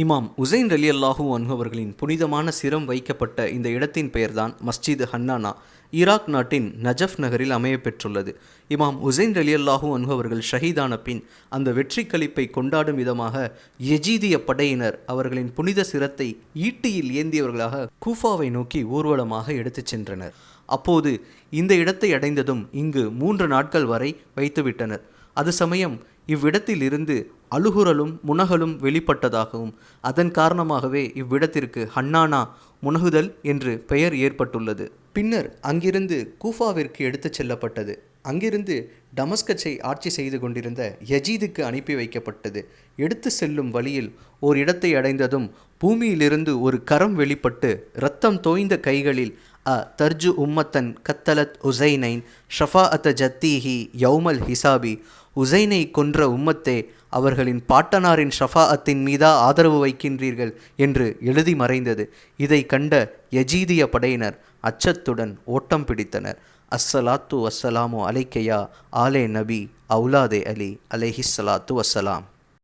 இமாம் உசைன் அலி அல்லாஹூ அன்ஹு அவர்களின் புனிதமான சிரம் வைக்கப்பட்ட இந்த இடத்தின் பெயர்தான் மஸ்ஜித் ஹன்னானா ஈராக் நாட்டின் நஜஃப் நகரில் அமைய பெற்றுள்ளது. இமாம் உசைன் அலி அல்லாஹூ அன்ஹு அவர்கள் ஷஹீதான பின் அந்த வெற்றி களிப்பை கொண்டாடும் விதமாக எஜீதிய படையினர் அவர்களின் புனித சிரத்தை ஈட்டியில் ஏந்தியவர்களாக கூஃபாவை நோக்கி ஊர்வலமாக எடுத்துச் சென்றனர். அப்போது இந்த இடத்தை அடைந்ததும் இங்கு மூன்று நாட்கள் வரை வைத்துவிட்டனர். அது சமயம் இவ்விடத்தில் இருந்து அழுகுரலும் முனகலும் வெளிப்பட்டதாகவும் அதன் காரணமாகவே இவ்விடத்திற்கு ஹன்னானா முனகுதல் என்று பெயர் ஏற்பட்டுள்ளது. பின்னர் அங்கிருந்து கூஃபாவிற்கு எடுத்துச் செல்லப்பட்டது. அங்கிருந்து டமஸ்கச்சை ஆட்சி செய்து கொண்டிருந்த யஜீதுக்கு அனுப்பி வைக்கப்பட்டது. எடுத்து செல்லும் வழியில் ஓர் இடத்தை அடைந்ததும் பூமியிலிருந்து ஒரு கரம் வெளிப்பட்டு இரத்தம் தோய்ந்த கைகளில் அ தர்ஜு உம்மத்தன் கத்தலத் உசைனைன் ஷஃபா அத்த ஜத்தீஹி யௌமல் ஹிசாபி. உசைனை கொன்ற உம்மத்தே அவர்களின் பாட்டனாரின் ஷஃபா அத்தின் மீதா ஆதரவு வைக்கின்றீர்கள் என்று எழுதி மறைந்தது. இதை கண்ட யஜீதிய படையினர் அச்சத்துடன் ஓட்டம் பிடித்தனர். அஸ்ஸலாத்து வஸ்ஸலாமு அலைக்கையா ஆலே நபி அவுலாதே அலி அலைஹிஸ்ஸலாத்து வஸ்ஸலாம்.